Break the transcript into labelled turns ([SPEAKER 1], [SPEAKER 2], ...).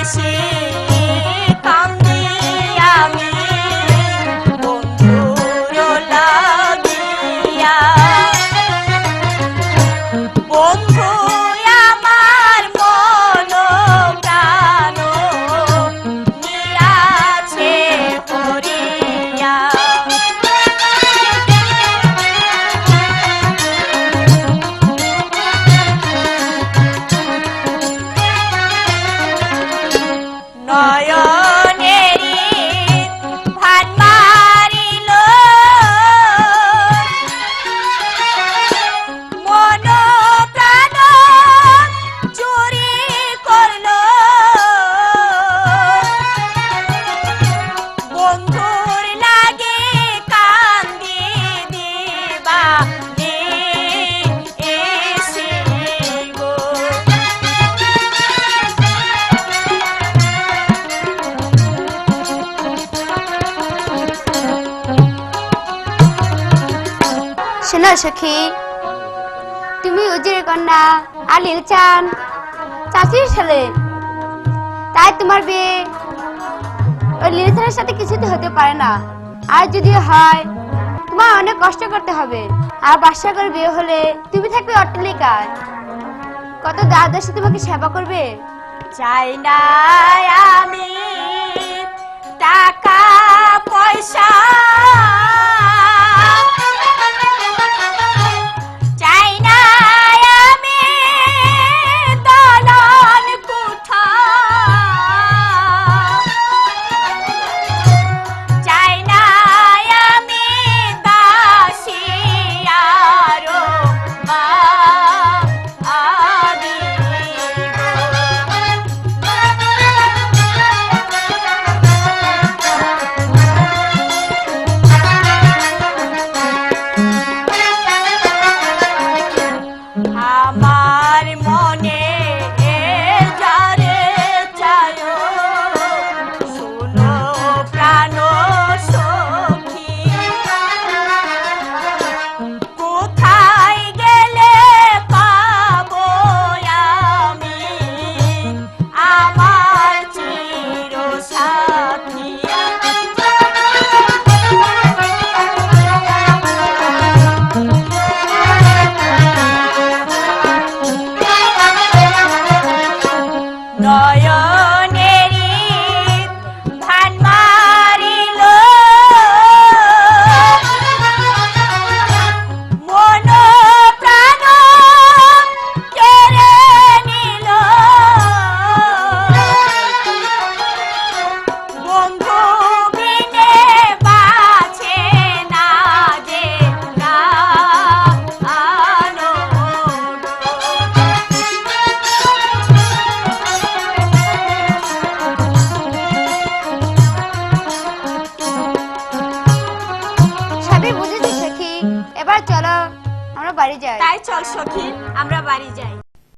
[SPEAKER 1] I say 哎呀！শোনো সখী। তুমি উজির কন্যা আর লীলচান চাচির ছেলে। তাই তোমার বিয়ে ওই লীলচানের সাথে কিছুতে হতে পারে না। আর যদি হয় তোমার অনেক কষ্ট করতে হবে। আর বাসা বিয়ে হলে তুমি থাকবে অট্টালিকায়। কত দাদাসে তোমাকে সেবা করবে?
[SPEAKER 2] চাই না আমি টাকা, পয়সা
[SPEAKER 1] যাই।
[SPEAKER 2] তাই চল সখী আমরা বাড়ি যাই।